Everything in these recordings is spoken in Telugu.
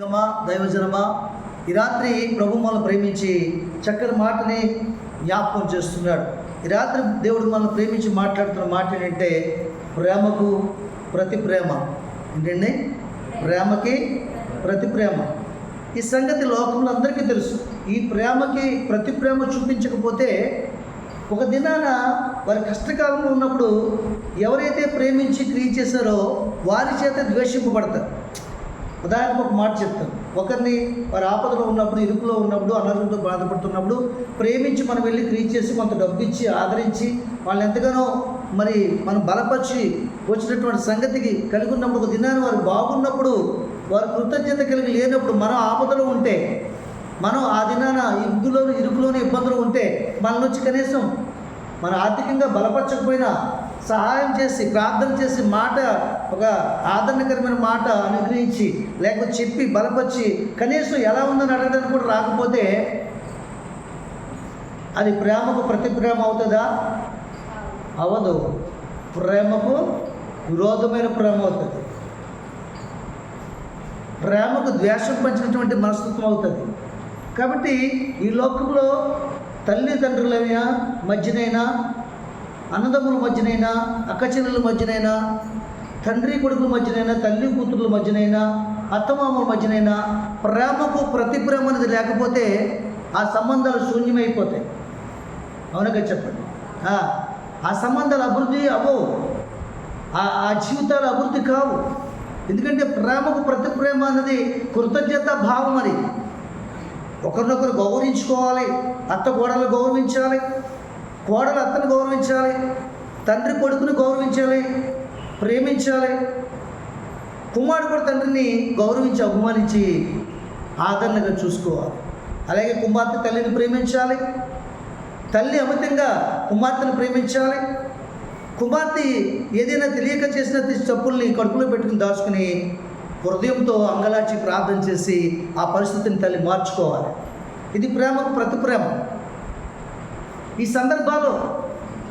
దైవజనమా ఈ రాత్రి ప్రభు మనల్ని ప్రేమించి చక్కని మాటని జ్ఞాపకం చేస్తున్నాడు. ఈ రాత్రి దేవుడు మనల్ని ప్రేమించి మాట్లాడుతున్న మాట ఏంటంటే ప్రేమకు ప్రతి ప్రేమ. ఏంటండి? ప్రేమకి ప్రతి ప్రేమ. ఈ సంగతి లోకంలో అందరికీ తెలుసు. ఈ ప్రేమకి ప్రతి ప్రేమ చూపించకపోతే ఒక దినాన వారి కష్టకాలంలో ఉన్నప్పుడు ఎవరైతే ప్రేమించి క్రియ చేశారో వారి చేత ద్వేషింపబడతారు. ఉదాహరణకు ఒక మాట చెప్తాను. ఒకరిని వారి ఆపదలో ఉన్నప్పుడు ఇరుకులో ఉన్నప్పుడు అనారోగ్యంతో బాధపడుతున్నప్పుడు ప్రేమించి మనం వెళ్ళి క్రీచ్ చేసి కొంత డబ్బు ఇచ్చి ఆదరించి వాళ్ళని ఎంతగానో మరి మనం బలపరిచి వచ్చినటువంటి సంగతికి కలిగి ఉన్నప్పుడు ఒక దినాన్ని వారు బాగున్నప్పుడు వారు కృతజ్ఞత కలిగి లేనప్పుడు మనం ఆపదలో ఉంటే మనం ఆ దినాన ఇరుకులోని ఇరుకులోని ఇబ్బందులు ఉంటే మన నుంచి కనీసం మన ఆర్థికంగా బలపరచకపోయినా సహాయం చేసి ప్రార్థన చేసి మాట ఒక ఆదరణకరమైన మాట అనుగ్రహించి లేకపోతే చెప్పి బలపరిచి కనీసం ఎలా ఉందని అడగడానికి కూడా రాకపోతే అది ప్రేమకు ప్రతి ప్రేమ అవుతుందా? అవదు ప్రేమకు విరోధమైన ప్రేమ అవుతుంది. ప్రేమకు ద్వేషం పంచినటువంటి మనస్తత్వం అవుతుంది. కాబట్టి ఈ లోకంలో తల్లిదండ్రులైనా మధ్యనైనా అన్నదమ్ముల మధ్యనైనా అక్కచెల్లెల మధ్యనైనా తండ్రి కొడుకుల మధ్యనైనా తల్లి కూతుర్ల మధ్యనైనా అత్తమామల మధ్యనైనా ప్రేమకు ప్రతి ప్రేమ అనేది లేకపోతే ఆ సంబంధాలు శూన్యమైపోతాయి. అవునగా చెప్పండి? ఆ, సంబంధాలు అభివృద్ధి అవ్వవు. ఆ జీవితాలు అభివృద్ధి కావు. ఎందుకంటే ప్రేమకు ప్రతి ప్రేమ అన్నది కృతజ్ఞత భావం అది. ఒకరినొకరు గౌరవించుకోవాలి అత్త గోడలు గౌరవించాలి కోడలు అత్తను గౌరవించాలి తండ్రి కొడుకుని గౌరవించాలి ప్రేమించాలి. కుమారుడు కూడా తండ్రిని గౌరవించి అభిమానించి ఆదరణగా చూసుకోవాలి. అలాగే కుమార్తె తల్లిని ప్రేమించాలి. తల్లి అమితంగా కుమార్తెను ప్రేమించాలి. కుమార్తె ఏదైనా తెలియక చేసిన తప్పుల్ని కడుపులో పెట్టుకుని దాచుకుని హృదయంతో అంగలాచి ప్రార్థన చేసి ఆ పరిస్థితిని తల్లి మార్చుకోవాలి. ఇది ప్రేమకు ప్రతి ప్రేమ ఈ సందర్భాలు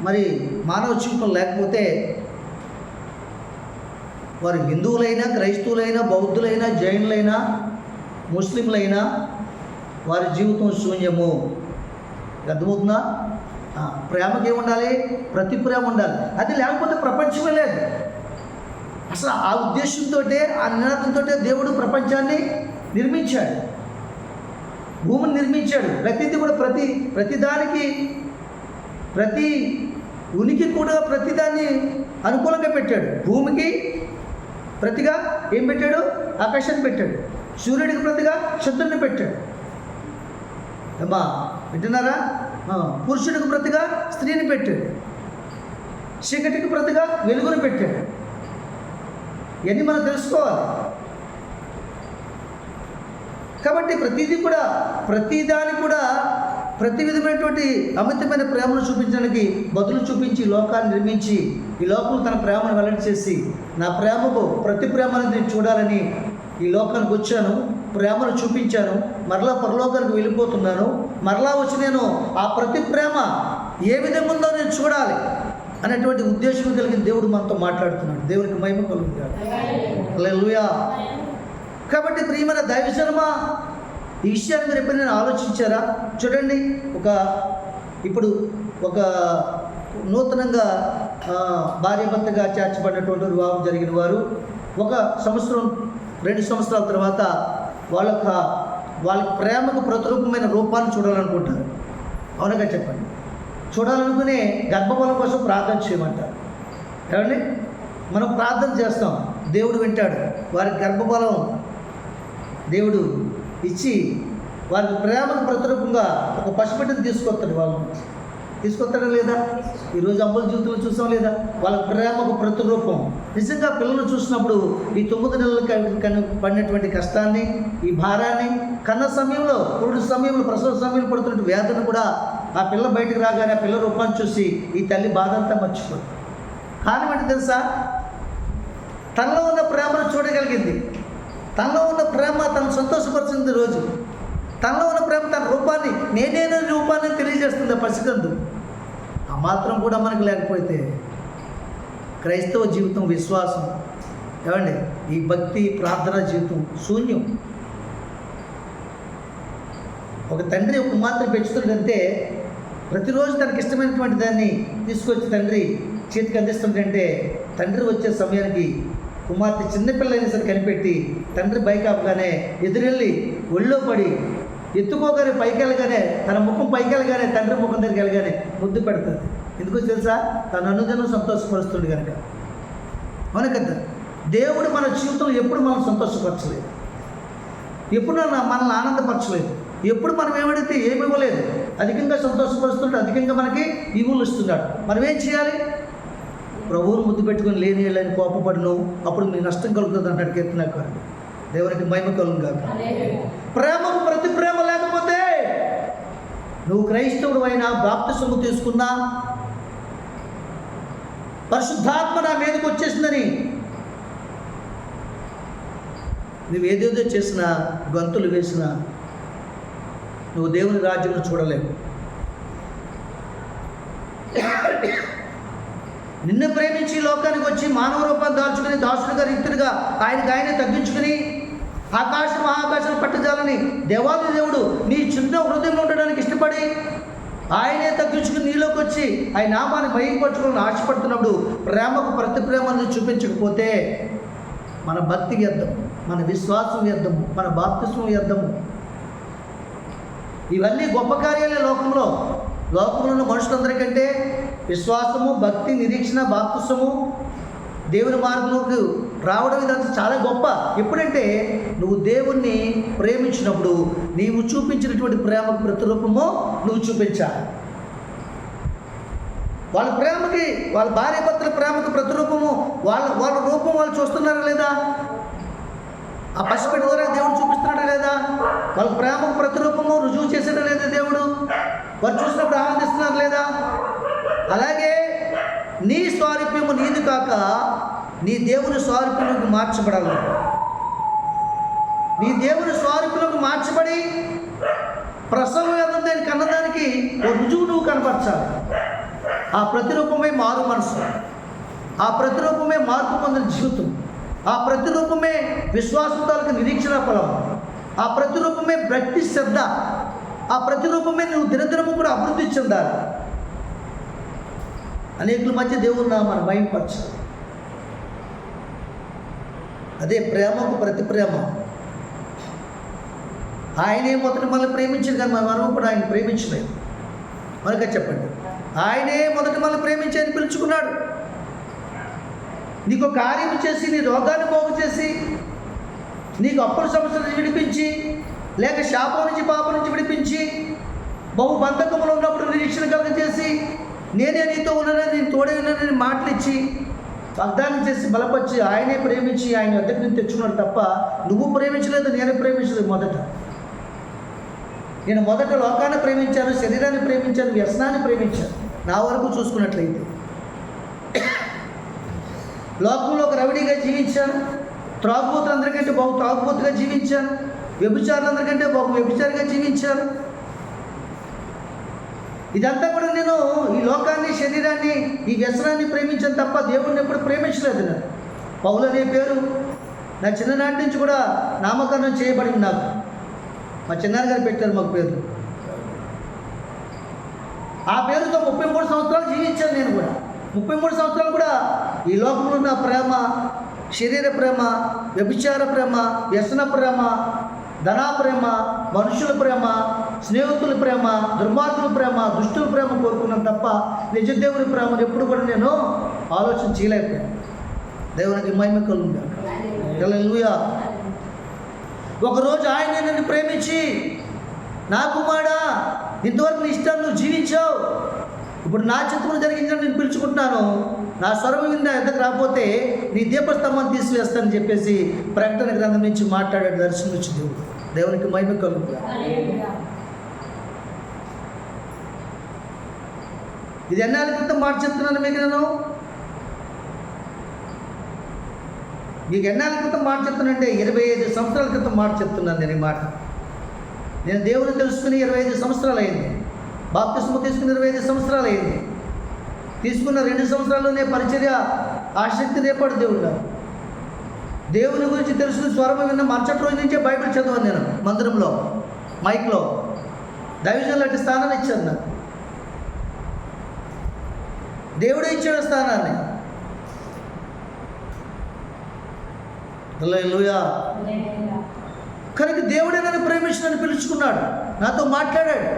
మరి మానవ జీవితం లేకపోతే వారు హిందువులైనా క్రైస్తవులైనా బౌద్ధులైనా జైనులైనా ముస్లింలైనా వారి జీవితం శూన్యము. అర్థమవుతుందా? ప్రేమకి ఉండాలి ప్రతి ప్రేమ ఉండాలి. అది లేకపోతే ప్రపంచమే లేదు. అసలు ఆ ఉద్దేశంతో ఆ నినాదంతో దేవుడు ప్రపంచాన్ని నిర్మించాడు. భూమిని నిర్మించాడు. ప్రతిదీ కూడా ప్రతి ప్రతిదానికి ప్రతి ఉనికి కూడా ప్రతిదాన్ని అనుకూలంగా పెట్టాడు. భూమికి ప్రతిగా ఏం పెట్టాడు? ఆకాశాన్ని పెట్టాడు. సూర్యుడికి ప్రతిగా చంద్రుడిని పెట్టాడు. అమ్మా వింటున్నారా? పురుషుడికి ప్రతిగా స్త్రీని పెట్టాడు. చీకటికి ప్రతిగా వెలుగును పెట్టాడు. ఇవన్నీ మనం తెలుసుకోవాలి. కాబట్టి ప్రతిదీ కూడా ప్రతిదాని కూడా ప్రతి విధమైనటువంటి అమితమైన ప్రేమను చూపించడానికి బదులు చూపించి లోకాన్ని నిర్మించి ఈ లోకంలో తన ప్రేమను వెల్లడి చేసి నా ప్రేమకు ప్రతి ప్రేమను నేను చూడాలని ఈ లోకానికి వచ్చాను ప్రేమను చూపించాను మరలా పరలోకానికి వెళ్ళిపోతున్నాను మరలా వచ్చి నేను ఆ ప్రతి ప్రేమ ఏ విధంగా ఉందో నేను చూడాలి అనేటువంటి ఉద్దేశం కలిగిన దేవుడు మనతో మాట్లాడుతున్నాడు. దేవునికి మహిమ కలుగుతాడు కాబట్టి ప్రియమైన దైవజనమా ఈ విషయాన్ని మీరు ఎప్పుడైనా ఆలోచించారా? చూడండి ఒక ఇప్పుడు ఒక నూతనంగా భార్యభర్తగా భార్యాభర్తగా చేర్చబడినటువంటి వివాహం జరిగిన వారు ఒక సంవత్సరం రెండు సంవత్సరాల తర్వాత వాళ్ళ యొక్క వాళ్ళ ప్రేమకు ప్రతిరూపమైన రూపాన్ని చూడాలనుకుంటారు. అవునగా చెప్పండి. చూడాలనుకునే గర్భఫలం కోసం ప్రార్థన చేయమంటారు. ఏమండి? మనం ప్రార్థన చేస్తాం. దేవుడు వింటాడు. వారి గర్భఫలం దేవుడు ఇచ్చి వారికి ప్రేమకు ప్రతిరూపంగా ఒక పసిబిడ్డను తీసుకొస్తాడు వాళ్ళు. తీసుకొస్తాడా లేదా? ఈరోజు అమ్మల జీవితంలో చూసాం లేదా? వాళ్ళ ప్రేమకు ప్రతిరూపం. నిజంగా పిల్లలు చూసినప్పుడు ఈ తొమ్మిది నెలలు పడినటువంటి కష్టాన్ని ఈ భారాన్ని కన్న సమయంలో పురుడు సమయంలో ప్రసవ సమయంలో పడుతున్న వేదన కూడా ఆ పిల్ల బయటకు రాగానే ఆ పిల్ల రూపాన్ని చూసి ఈ తల్లి బాధ అంతా మర్చిపోతుంది కారణం ఏంటి తెలుసా? తనలో ఉన్న ప్రేమను చూడగలిగింది. తనలో ఉన్న ప్రేమ తను సంతోషపరిచింది రోజు. తనలో ఉన్న ప్రేమ తన రూపాన్ని నేనేన రూపాన్ని తెలియజేస్తుంది ఆ పసికందు. ఆ మాత్రం కూడా మనకు లేకపోతే క్రైస్తవ జీవితం విశ్వాసం. ఏమండి? ఈ భక్తి ప్రార్థన జీవితం శూన్యం. ఒక తండ్రి ఒక కుమార్తెను పెంచుతుందంటే ప్రతిరోజు తనకి ఇష్టమైనటువంటి దాన్ని తీసుకొచ్చి తండ్రి చేతికి అందిస్తుందంటే తండ్రి వచ్చే సమయానికి కుమార్తె చిన్నపిల్లైనా సరే కనిపెట్టి తండ్రి బైక్ ఆపగానే ఎదురెళ్ళి ఒళ్ళో పడి ఎత్తుకోగానే పైకెళ్ళగానే తన ముఖం పైకెళ్ళగానే తండ్రి ముఖం దగ్గరికి వెళ్ళగానే ముద్దు పెడుతుంది. ఎందుకో తెలుసా? తన అనుదినం సంతోషపరుస్తుంది కనుక అవును కదా? దేవుడు మన జీవితంలో ఎప్పుడు మనం సంతోషపరచలేదు. ఎప్పుడు మనల్ని ఆనందపరచలేదు. ఎప్పుడు మనం ఏమడితే ఏమి ఇవ్వలేదు. అధికంగా సంతోషపరుస్తుంటే అధికంగా మనకి ఇవులు ఇస్తున్నాడు. మనం ఏం చేయాలి? ప్రభువును ముద్దు పెట్టుకొని లేని వెళ్ళని కోపపడను అప్పుడు మీ నష్టం కలుగుతుంది అంటాడు కీర్తనకారుడు. దేవునికి మహిమ కలుగు కాక ప్రేమకు ప్రతి ప్రేమ లేకపోతే నువ్వు క్రైస్తవుడు అయినా బాప్తిసము తీసుకున్నా పరిశుద్ధాత్మ నా మీదకి వచ్చేసిందని నువ్వు ఏదేదో చేసినా గంతులు వేసినా నువ్వు దేవుని రాజ్యంలో చూడలేవు. నిన్ను ప్రేమించి లోకానికి వచ్చి మానవ రూపాన్ని దాల్చుకుని దాసుడిగా రీతుడిగా ఆయనకి ఆయనే తగ్గించుకుని ఆకాశం మహాకాశం పట్టజాలని దేవాది దేవుడు నీ చిన్న హృదయంలో ఉండడానికి ఇష్టపడి ఆయనే తగ్గించుకుని నీలోకి వచ్చి ఆయన నామాన్ని భయపరచుకోవాలని ఆశపడుతున్నప్పుడు ప్రేమకు ప్రతి ప్రేమను చూపించకపోతే మన భక్తి వ్యర్థం మన విశ్వాసం వ్యర్థము మన బాప్తిస్వం వ్యర్థము ఇవన్నీ గొప్ప కార్యాలే లోకంలో. లోకంలో ఉన్న మనుషులందరికంటే విశ్వాసము భక్తి నిరీక్షణ బాప్తిస్వము దేవుని మార్గంలోకి రావడం ఇదంతా చాలా గొప్ప. ఎప్పుడంటే నువ్వు దేవుణ్ణి ప్రేమించినప్పుడు నీవు చూపించినటువంటి ప్రేమకు ప్రతిరూపము నువ్వు చూపించాలి. వాళ్ళ ప్రేమకి వాళ్ళ భార్య భర్తల ప్రేమకు ప్రతిరూపము వాళ్ళ వాళ్ళ రూపం వాళ్ళు చూస్తున్నారా లేదా? ఆ పసిపెట్టి ద్వారా దేవుడు చూపిస్తున్నాడా లేదా? వాళ్ళ ప్రేమకు ప్రతిరూపము రుజువు చేసాడా లేదా దేవుడు? వారు చూసినప్పుడు అలాగే నీ స్వారూప్యము నీది కాక నీ దేవుని స్వారూప్యంలోకి మార్చబడాలి. నీ దేవుని స్వారూపులకు మార్చబడి ప్రసవం ఏదంటే కన్నదానికి ఓ రుజువు నువ్వు కనపరచాలి. ఆ ప్రతిరూపమే మారు మనసు. ఆ ప్రతిరూపమే మార్పు పొందిన జీవితం. ఆ ప్రతిరూపమే విశ్వాసం నిరీక్షణ ఫలం. ఆ ప్రతిరూపమే భక్తి శ్రద్ధ. ఆ ప్రతిరూపమే నువ్వు దినదినము కూడా అభివృద్ధి చెందాలి. అనేకుల మధ్య దేవుని నామాన్ని భయంపరచాలి అదే ప్రేమకు ప్రతి ప్రేమ ఆయనే మొదట మనల్ని ప్రేమించారు కానీ మనం కూడా ఆయన ప్రేమించలేదు. మనక చెప్పండి. ఆయనే మొదట మనల్ని ప్రేమించి ఆయన పిలుచుకున్నాడు. నీకు కార్యం చేసి నీ రోగాన్ని పోగు చేసి నీకు అప్పుల సమస్యల నుంచి విడిపించి లేక శాపం నుంచి పాపం నుంచి విడిపించి బహు బంధకములు ఉన్నప్పుడు నిరీక్షణ కలుగ నేనే నీతో ఉన్నానని నేను తోడే ఉన్నానని మాటలు ఇచ్చి వాగ్దానం చేసి బలపరిచి ఆయనే ప్రేమించి ఆయన వద్దకు నేను తెచ్చుకున్నాడు తప్ప నువ్వు ప్రేమించలేదు నేను ప్రేమించలేదు మొదట. నేను మొదట లోకాన్ని ప్రేమించాను శరీరాన్ని ప్రేమించాను వ్యసనాన్ని ప్రేమించాను. నా వరకు చూసుకున్నట్లయితే. లోకంలో ఒక రవిడిగా జీవించాను. త్రాగుబోతులందరికంటే బహు త్రాగుబోతుగా జీవించాను. వ్యభిచారులందరికంటే బహు వ్యభిచారిగా జీవించాను. ఇదంతా కూడా నేను ఈ లోకాన్ని శరీరాన్ని ఈ వ్యసనాన్ని ప్రేమించాను తప్ప దేవుణ్ణి ఎప్పుడు ప్రేమించలేదు నేను. పౌలు అనే పేరు నా చిన్ననాటి నుంచి కూడా నామకరణం చేయబడింది నాకు. మా చిన్నాన్నగారు పెట్టారు మాకు పేరు. ఆ పేరుతో ముప్పై మూడు సంవత్సరాలు జీవించాను నేను కూడా. ముప్పై మూడు సంవత్సరాలు కూడా ఈ లోకంలో ఉన్న ప్రేమ శరీర ప్రేమ వ్యభిచార ప్రేమ వ్యసన ప్రేమ ధనా ప్రేమ మనుషుల ప్రేమ స్నేహితుల ప్రేమ దుర్మార్గుల ప్రేమ దుష్టుల ప్రేమ కోరుకున్నాను తప్ప నిజ దేవుని ప్రేమను ఎప్పుడు కూడా నేను ఆలోచన చేయలేకపోయాను. దేవునికి మహిమ కలుగుగా ఒకరోజు ఆయన నన్ను ప్రేమించి నా కుమారుడా ఇంతవరకు నీ ఇష్టాన్ని నువ్వు జీవించావు. ఇప్పుడు నా చిత్రం జరిగిందని నేను పిలుచుకుంటున్నాను. నా స్వరం విన్న ఎంతకు రాకపోతే నీ దీపస్తంభాన్ని తీసివేస్తానని చెప్పేసి ప్రకటన గ్రంథం నుంచి మాట్లాడాడు దర్శనం వచ్చి దేవుడు. దేవునికి మహిమ కలుగు ఇది ఎన్నాళ్ళ క్రితం మాట చెప్తున్నాను మీకు నేను? మీకు ఎన్నాళ్ళ క్రితం మాట చెప్తున్నానంటే ఇరవై ఐదు సంవత్సరాల క్రితం మాట చెప్తున్నాను నేను ఈ మాట. నేను దేవుని తెలుసుకుని ఇరవై ఐదు సంవత్సరాలు అయింది. బాప్తిస్మ తీసుకుని ఇరవై ఐదు సంవత్సరాలు అయింది. తీసుకున్న రెండు సంవత్సరాల్లోనే పరిచర్య ఆసక్తి రేపాడు దేవుడు దేవుని గురించి తెలుసుకుని స్వరం విన్న మరుసటి రోజు నుంచే బైబిల్ చదివాను నేను మందిరంలో మైక్లో. దైవజనులు లాంటి స్థానాన్ని ఇచ్చారు నాకు. దేవుడే ఇచ్చాడు స్థానాన్ని. లూయా కనుక దేవుడే నన్ను ప్రేమించి పిలుచుకున్నాడు. నాతో మాట్లాడాడు.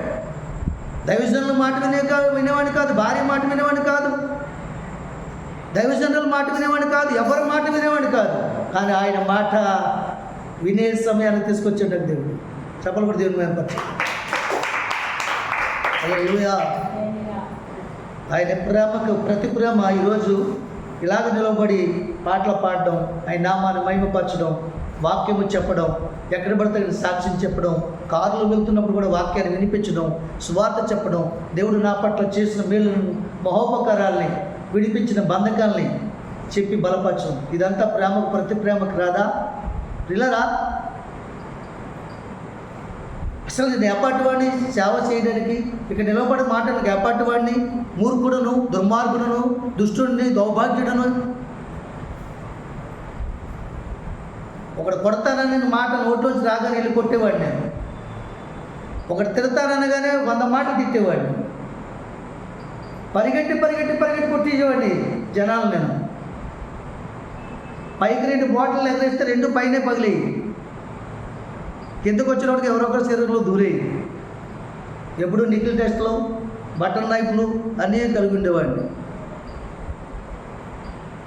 దైవజనుల మాట వినే కాదు వినేవాడిని కాదు భార్య మాట వినేవాడిని కాదు. దైవజనుల మాట వినేవాడిని కాదు ఎవరి మాట వినేవాడిని కాదు. కానీ ఆయన మాట వినే సమయాన్ని తీసుకొచ్చాడు దేవుడు. చెప్పలు కూడా దేవుని మేము హల్లెలూయా. ఆయన ప్రేమకు ప్రతి ప్రేమ ఈరోజు ఇలాగ నిలబడి పాటలు పాడడం ఆయన నామాన్ని మహిమపరచడం వాక్యము చెప్పడం ఎక్కడ పడితే సాక్ష్యం చెప్పడం కారులో వెళ్తున్నప్పుడు కూడా వాక్యాన్ని వినిపించడం సువార్త చెప్పడం దేవుడు నా పట్ల చేసిన మేలును మహోపకారాల్ని విడిపించిన బంధకాల్ని చెప్పి బలపరచడం. ఇదంతా ప్రేమకు ప్రతి ప్రేమకు రాదా? పిల్లరా అసలు నేను ఏపాటి వాడిని సేవ చేయడానికి ఇక్కడ నిలబడి మాట్లాడడానికి ఏపాటి వాడిని మూర్ఖుడును దుర్మార్గుడను దుష్టుడిని దౌభాగ్యుడను ఒకడు కొడతానని మాట నోట్లోంచి రాగానే వెళ్ళి కొట్టేవాడిని నేను. ఒకటి తిడతాననగానే వంద మాటలు తిట్టేవాడిని. పరిగెట్టి పరిగెట్టి పరిగెట్టి కొట్టేసేవాడిని జనాలు నేను. పైకి రెండు బాటిల్ ఎగరేస్తే రెండు పైనే పగిలేయి. కిందకు వచ్చినప్పటికి ఎవరో ఒకరు శరీరంలో దూరేయి ఎప్పుడు నికిల్ టెస్ట్లు బటన్ నైఫ్లు అన్నీ కలిగి ఉండేవాడిని.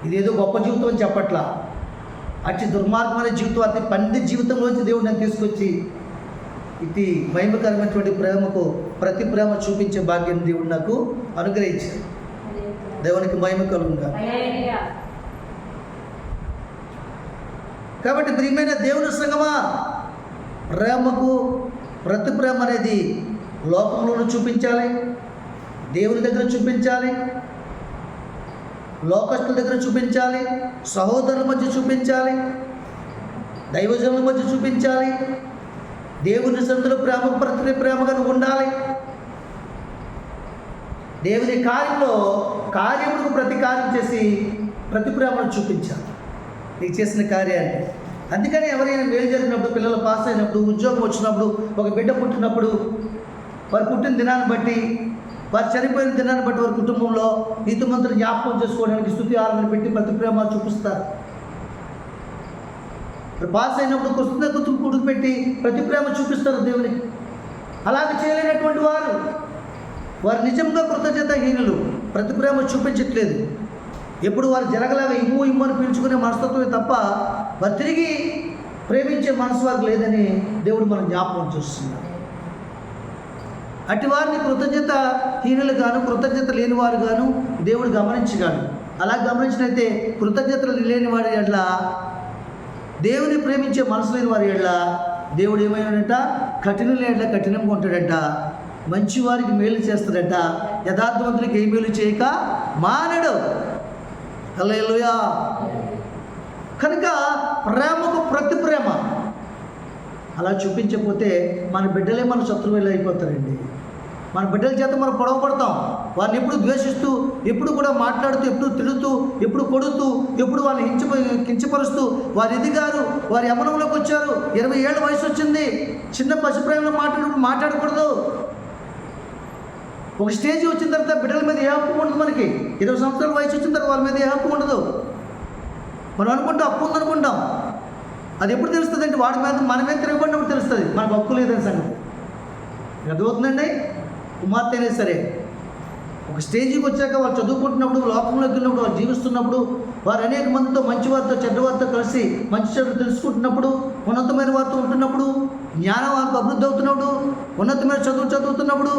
ఇదేదో గొప్ప జీవితం అని చెప్పట్లా. అతి దుర్మార్గమైన జీవితం అతి పండి జీవితంలోంచి దేవుడు నన్ను తీసుకొచ్చి ఇది మహిమకరమైనటువంటి ప్రేమకు ప్రతి ప్రేమ చూపించే భాగ్యం దేవుడు నాకు అనుగ్రహించాడు దేవునికి మహిమ కలుగుగా కాబట్టి ప్రియమైన దేవుని సంగమా ప్రేమకు ప్రతి ప్రేమ అనేది లోకంలోనూ చూపించాలి దేవుని దగ్గర చూపించాలి లోకస్తుల దగ్గర చూపించాలి సహోదరుల మధ్య చూపించాలి దైవజనుల మధ్య చూపించాలి దేవుని సందులో ప్రేమ ప్రతి ప్రేమగా ఉండాలి. దేవుని కార్యంలో కార్యములకు ప్రతి కార్యం చేసి ప్రతి ప్రేమను చూపించాలి. నీకు చేసిన కార్యాన్ని అందుకని ఎవరైనా మేలు జరిగినప్పుడు పిల్లలు పాస్ అయినప్పుడు ఉద్యోగం వచ్చినప్పుడు ఒక బిడ్డ పుట్టినప్పుడు వారు పుట్టిన దినాన్ని బట్టి వారు చనిపోయిన దినాన్ని బట్టి వారి కుటుంబంలో నీతిమంతులు జ్ఞాపకం చేసుకోవడానికి స్థుతి ఆరాధన పెట్టి ప్రతి ప్రేమ చూపిస్తారు పాస్ అయినప్పుడు కృష్ణ గుర్తు కొడుకు పెట్టి ప్రతి ప్రేమ చూపిస్తారు దేవునికి. అలాగే చేయలేనటువంటి వారు వారు నిజంగా కృతజ్ఞతహీనులు ప్రతి ప్రేమ చూపించట్లేదు. ఎప్పుడు వారు జరగలాగా ఇమ్ము ఇమ్ము అని పీల్చుకునే మనస్తత్వమే తప్ప వారు తిరిగి ప్రేమించే మనసు వారికి లేదని దేవుడు మనం జ్ఞాపకం చేస్తున్నాడు. అటు వారిని కృతజ్ఞత హీనులు గాను కృతజ్ఞత లేని వారు గాను దేవుడు గమనించగాడు అలా గమనించినైతే కృతజ్ఞతలు లేని వారి ఎడ్ల దేవుని ప్రేమించే మనసు లేని వారి ఎడ్ల దేవుడు ఏమైనాడంట? కఠినం ఎడ్ల కఠినంగా ఉంటాడట. మంచి వారికి మేలు చేస్తాడట. యథార్థవంతులకి ఏ మేలు చేయక మానడు. హలేలుయా కనుక ప్రేమకు ప్రతి ప్రేమ. అలా చూపించకపోతే మన బిడ్డలే మన శత్రువులు అయిపోతారండి. మన బిడ్డల చేత మనం పొడవ పడతాం. వారిని ఎప్పుడు ద్వేషిస్తూ ఎప్పుడు కూడా మాట్లాడుతూ ఎప్పుడు తిడుతూ ఎప్పుడు కొడుతూ ఎప్పుడు వారిని హించ కించపరుస్తూ వారు ఎదిగారు వారి యమనంలోకి వచ్చారు. ఇరవై ఏళ్ళ వయసు వచ్చింది. చిన్న పసిప్రాయంలో మాట్లాడు మాట్లాడకూడదు. ఒక స్టేజ్ వచ్చిన తర్వాత బిడ్డల మీద ఏ హక్కు ఉండదు మనకి? ఇరవై సంవత్సరాల వయసు వచ్చిన తర్వాత వాళ్ళ మీద ఏ హక్కు ఉండదు. మనం అనుకుంటాం అప్పు ఉందనుకుంటాం అది ఎప్పుడు తెలుస్తుంది అంటే వాడి మీద మన మీద తిరగబడినప్పుడు తెలుస్తుంది. మనకు హక్కు లేదని సంగతి. అర్థమవుతుందండి? కుమార్తె అయినా సరే ఒక స్టేజ్కి వచ్చాక వాళ్ళు చదువుకుంటున్నప్పుడు లోకంలోకి వెళ్ళినప్పుడు వాళ్ళు జీవిస్తున్నప్పుడు వారు అనేక మందితో మంచి వారితో చెడ్డ వారితో కలిసి మంచి చెడు తెలుసుకుంటున్నప్పుడు ఉన్నతమైన వారితో ఉంటున్నప్పుడు జ్ఞానం వారికి అభివృద్ధి అవుతున్నప్పుడు ఉన్నతమైన చదువు చదువుతున్నప్పుడు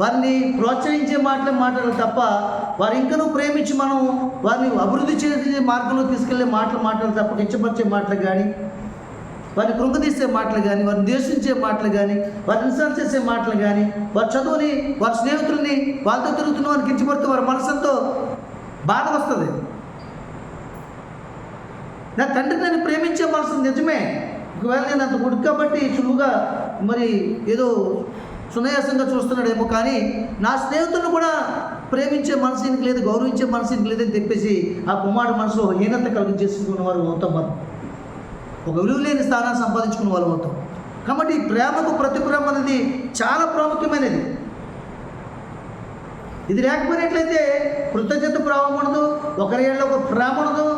వారిని ప్రోత్సహించే మాటలు మాట్లాడాలి తప్ప వారు ఇంకనూ ప్రేమించి మనం వారిని అభివృద్ధి చేసే మార్గంలో తీసుకెళ్ళే మాటలు మాట్లాడాలి తప్ప కించపరిచే మాటలు కానీ వారిని కృంగదీసే మాటలు కానీ వారిని ద్వేషించే మాటలు కానీ వారిని ఇన్సల్ట్ చేసే మాటలు కానీ వారి చదువుని వారి స్నేహితుల్ని వాళ్ళతో తిరుగుతున్న వారిని కించపడితే వారి మనసుతో బాధ వస్తుంది. నా తండ్రి నన్ను ప్రేమించే మనసు నిజమే. ఒకవేళ నేను అంత గుడి కాబట్టి సులువుగా మరి ఏదో సునాయాసంగా చూస్తున్నాడేమో కానీ నా స్నేహితులను కూడా ప్రేమించే మనసు ఇంక లేదు గౌరవించే మనసు ఇంక లేదని చెప్పేసి ఆ కుమారుడు మనసులో హీనత కలిగించేసుకున్న వారు అవుతాం మనం. ఒక విలువ లేని స్థానాన్ని సంపాదించుకున్న వాళ్ళు అవుతాం కాబట్టి ఈ ప్రేమకు ప్రతిప్రేమ అనేది చాలా ప్రాముఖ్యమైనది. ఇది లేకపోయినట్లయితే కృతజ్ఞత ప్రేమ ఉండదు ఒకరి ఏళ్ళ ఒక ప్రేమ ఉండదు.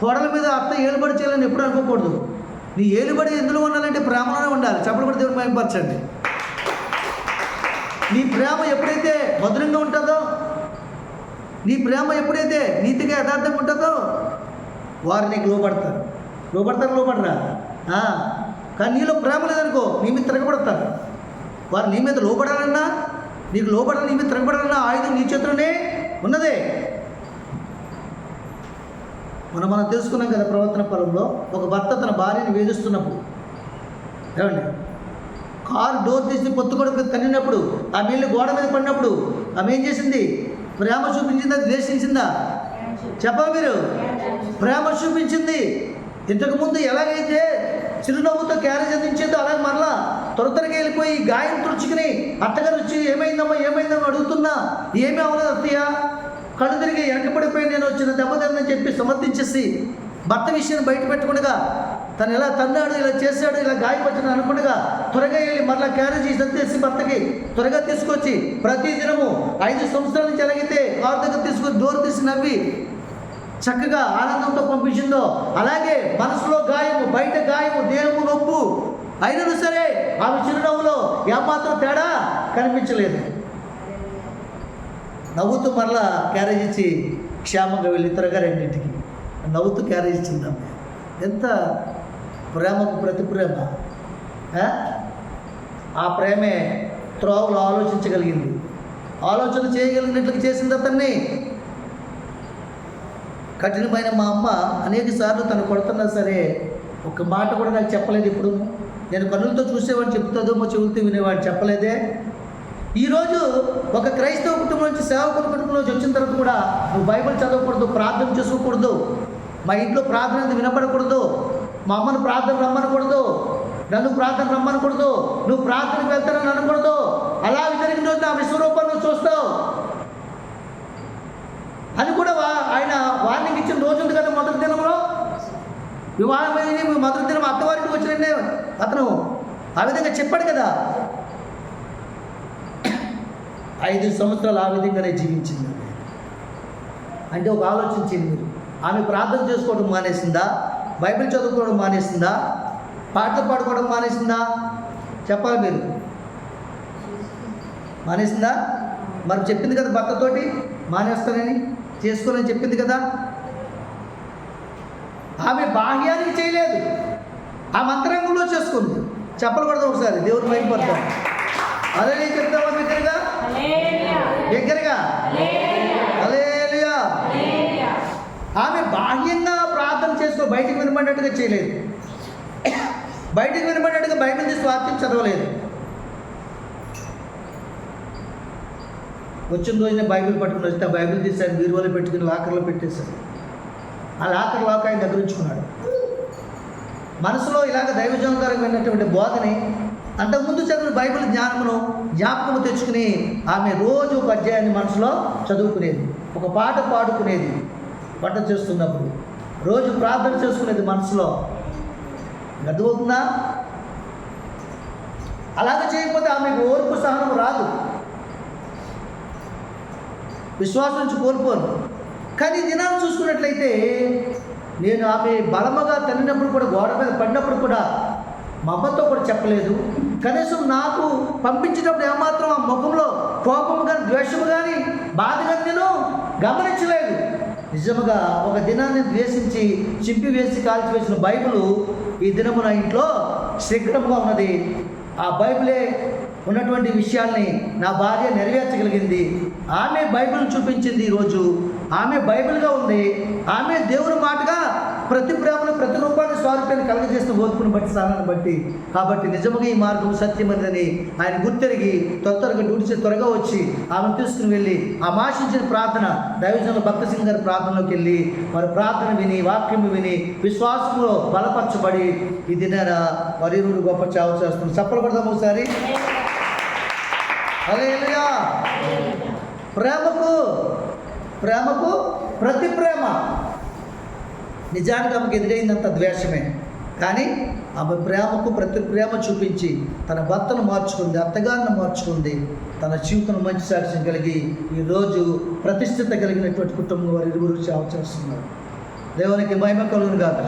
కోడల మీద అత్త ఏలుబడి చేయాలని ఎప్పుడు అనుకోకూడదు. నీ ఏలుబడి ఎందులో ఉండాలంటే ప్రేమలోనే ఉండాలి. చెప్పలు కూడా దేవుడు మైపరచండి నీ ప్రేమ ఎప్పుడైతే మధురంగా ఉంటుందో నీ ప్రేమ ఎప్పుడైతే నీతిగా యథార్థంగా ఉంటుందో వారు నీకు లోపడతారు లోపడతారు లోపడరా కానీ నీలో ప్రేమ లేదనుకో నీ మీద తిరగబడతారు. వారు నీ మీద లోపడాలన్నా నీకు లోపడాలి నీ మీద తిరగబడాలన్నా ఆయుధం నీ చేతిలోనే ఉన్నదే. మనం మనం తెలుసుకున్నాం కదా ప్రవర్తన పొలంలో ఒక భర్త తన భార్యని వేధిస్తున్నప్పుడు. ఏమండి? కారు డోర్ తీసి పొత్తు కొడుకు తన్నినప్పుడు ఆమె ఇల్లు గోడ మీద పడినప్పుడు ఆమె ఏం చేసింది? ప్రేమ చూపించిందా? ద్వేషించిందా? చెప్పాలి మీరు? ప్రేమ చూపించింది. ఇంతకుముందు ఎలాగైతే చిరునవ్వుతో క్యారేజ్ అందించేదో అలాగే మరలా త్వర త్వరగా వెళ్ళిపోయి గాయం తుడుచుకుని అత్తగారు వచ్చి ఏమైందమ్మా? ఏమైందమ్మా? అడుగుతున్నా. ఏమీ అవ్వలేదు అత్తయ్య. కళ్ళు తిరిగి వెనకబడిపోయి నేను వచ్చిన దెబ్బతిందని చెప్పి సమర్థించేసి భర్త విషయాన్ని బయట పెట్టుకుండగా తను ఇలా తన్నాడు ఇలా చేశాడు ఇలా గాయపరిచిన అనుకుండగా త్వరగా వెళ్ళి మరలా క్యారేజీ చేసి భర్తకి త్వరగా తీసుకొచ్చి ప్రతి దినము ఐదు సంవత్సరాల నుంచి ఎలాగైతే కారు దగ్గర తీసుకొచ్చి డోర్ తీసి నవ్వి చక్కగా ఆనందంతో పంపించిందో అలాగే మనసులో గాయము బయట గాయము దేహము నొప్పు అయినను సరే ఆమె చిరునవ్వులో ఏమాత్రం తేడా కనిపించలేదు. నవ్వుతూ మరలా క్యారేజ్ ఇచ్చి క్షేమంగా వెళ్ళి త్వరగా రెండింటికి. నవ్వుతూ క్యారేజ్ ఇచ్చింది ఆమె. ఎంత ప్రేమకు ప్రతి ప్రేమ ఆ? ఆ ప్రేమే త్రోవలు ఆలోచించగలిగింది. ఆలోచన చేయగలిగినట్లు చేసింది అతన్ని. కఠినమైన మా అమ్మ అనేక సార్లు తను కొడుతున్నా సరే ఒక మాట కూడా నాకు చెప్పలేదు ఇప్పుడు నేను కన్నులతో చూసేవాడు చెప్తుందేమో చెబుతూ వినేవాడు చెప్పలేదే. ఈరోజు ఒక క్రైస్తవ కుటుంబం నుంచి సేవకుల కుటుంబం నుంచి వచ్చిన తర్వాత కూడా నువ్వు బైబిల్ చదవకూడదు ప్రార్థన చేసుకోకూడదు మా ఇంట్లో ప్రార్థన అనేది వినపడకూడదు మా అమ్మను ప్రార్థన రమ్మనకూడదు నన్ను ప్రార్థన రమ్మనకూడదు నువ్వు ప్రార్థనకు వెళ్తానని అనకూడదు. అలా జరిగిన రోజు నా విశ్వరూపం నువ్వు చూస్తావు. అని కూడా ఆయన వార్నింగ్ ఇచ్చిన రోజు ఉంది కదా మొదటి దినంలో? వివాహమైంది మీ మొదటి దినం అత్తవారికి వచ్చిన అతను ఆ విధంగా చెప్పాడు కదా. ఐదు సంవత్సరాలు ఆ విధంగానే జీవించింది ఆమె. అంటే ఒక ఆలోచించింది మీరు. ఆమె ప్రార్థన చేసుకోవడం మానేసిందా? బైబిల్ చదువుకోవడం మానేసిందా? పాటలు పాడుకోవడం మానేసిందా? చెప్పాలి మీరు. మానేసిందా? మరి చెప్పింది కదా భర్తతోటి? మానేస్తానని? చేసుకోనని చెప్పింది కదా? ఆమె బాహ్యానికి చేయలేదు. ఆ మంత్రాంగంలో చేసుకుంది. చెప్పకూడదు ఒకసారి. దేవుడు మైపడతాం అదే చెప్తావా దగ్గరగా దగ్గరగా. ఆమె బాహ్యంగా ప్రార్థన చేసుకో బయటికి వినబడినట్టుగా చేయలేదు. బయటికి వినబడినట్టుగా బైబిల్ తీసి వాక్యం చదవలేదు. వచ్చిన రోజున బైబిల్ పట్టుకుని వస్తే బైబిల్ తీసాను బీరువాలో పెట్టుకుని లాకర్లో పెట్టేశాడు. ఆ లాకర్ లాక్ ఆయన దగ్గర ఉంచుకున్నాడు. మనసులో ఇలాగ దైవజనకరమైనటువంటి బోధని అంతకుముందు చదివిన బైబిల్ జ్ఞానమును జ్ఞాపకము తెచ్చుకుని ఆమె రోజు ఒక అధ్యాయాన్ని మనసులో చదువుకునేది ఒక పాట పాడుకునేది వంట చేస్తున్నప్పుడు. రోజు ప్రార్థన చేసుకునేది మనసులో. గదువుతుందా అలాగ చేయకపోతే ఆమెకు ఓర్పు సహనం రాదు. విశ్వాసం నుంచి కోల్పోను. కానీ దినాలు దినాన్ని చూసుకున్నట్లయితే నేను ఆమె బలముగా తల్లినప్పుడు కూడా గోడ మీద పడినప్పుడు కూడా మా అమ్మతో కూడా చెప్పలేదు. కనీసం నాకు పంపించినప్పుడు ఏమాత్రం ఆ ముఖంలో కోపము కానీ ద్వేషము కానీ బాధ కానీ నేను గమనించలేదు. నిజముగా ఒక దినాన్ని ద్వేషించి చింపివేసి కాల్చివేసిన బైబిల్ ఈ దినము నా ఇంట్లో శీఘ్రంగా ఉన్నది. ఆ బైబిలే ఉన్నటువంటి విషయాల్ని నా భార్య నెరవేర్చగలిగింది. ఆమె బైబిల్ చూపించింది ఈరోజు. ఆమె బైబిల్గా ఉంది. ఆమె దేవుని మాటగా ప్రతి ప్రేమను ప్రతి స్వారూప్యాన్ని కలగజేస్తున్న ఓర్పును బట్టి స్థానాన్ని బట్టి. కాబట్టి నిజముగా ఈ మార్గం సత్యమైనదని ఆయన గుర్తెరిగి త్వర త్వరగా డ్యూటీ త్వరగా వచ్చి ఆమెను తీసుకుని వెళ్ళి ఆ మాషించిన ప్రార్థన దైవజనుల భక్త సింగ్ గారి ప్రార్థనలోకి వెళ్ళి వారి ప్రార్థన విని వాక్యం విని విశ్వాసంలో బలపరచబడి ఈ దినాన మరి గొప్ప చావు చేస్తుంది చప్పలు కొడదాం ఒకసారి. అదే ప్రేమకు ప్రేమకు ప్రతి ప్రేమ నిజానికి ఆమెకు ఎదురైందంత ద్వేషమే. కానీ ఆమె ప్రేమకు ప్రతి ప్రేమ చూపించి తన భర్తను మార్చుకుంది అత్తగారిని మార్చుకుంది తన జీవితం మంచి సాక్ష్యం కలిగి ఈరోజు ప్రతిష్ఠిత కలిగినటువంటి కుటుంబం వారి ఇరువురు సేవ చేస్తున్నారు. దేవునికి మహిమ కలుగును కాక